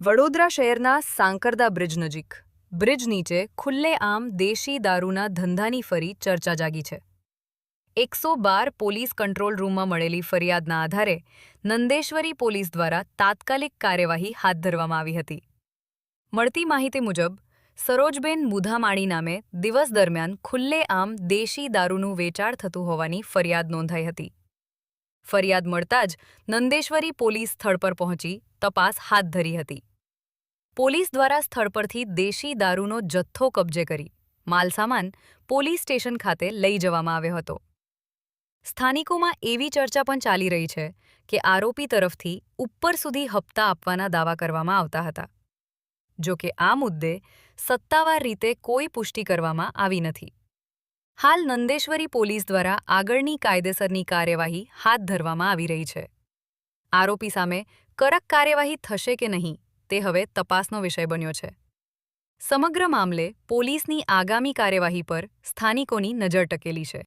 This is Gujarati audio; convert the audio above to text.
વડોદરા શહેરના સાંકરદા બ્રિજ નજીક. બ્રિજ નીચે ખુલ્લેઆમ દેશી દારૂના ધંધાની ફરી ચર્ચા જાગી છે. એકસો બાર પોલીસ કંટ્રોલ રૂમમાં મળેલી ફરિયાદના આધારે નંદેશ્વરી પોલીસ દ્વારા તાત્કાલિક કાર્યવાહી હાથ ધરવામાં આવી હતી. મળતી માહિતી મુજબ, સરોજબેન મુધામાણી નામે દિવસ દરમિયાન ખુલ્લેઆમ દેશી દારૂનું વેચાણ થતું હોવાની ફરિયાદ નોંધાઈ હતી. ફરિયાદ મળતા જ નંદેશ્વરી પોલીસ સ્થળ પર પહોંચી તપાસ હાથ ધરી હતી. પોલીસ દ્વારા સ્થળ પરથી દેશી દારૂનો જથ્થો કબજે કરી માલસામાન પોલીસ સ્ટેશન ખાતે લઈ જવામાં આવ્યો હતો. સ્થાનિકોમાં એવી ચર્ચા પણ ચાલી રહી છે કે આરોપી તરફથી ઉપર સુધી હપ્તા આપવાના દાવા કરવામાં આવતા હતા. જો કે આ મુદ્દે સત્તાવાર રીતે કોઈ પુષ્ટિ કરવામાં આવી નથી. હાલ નંદેશ્વરી પોલીસ દ્વારા આગળની કાયદેસરની કાર્યવાહી હાથ ધરવામાં આવી રહી છે. આરોપી સામે કડક કાર્યવાહી થશે કે નહીં તે હવે તપાસનો વિષય બન્યો છે. સમગ્ર મામલે પોલીસની આગામી કાર્યવાહી પર સ્થાનિકોની નજર ટકેલી છે.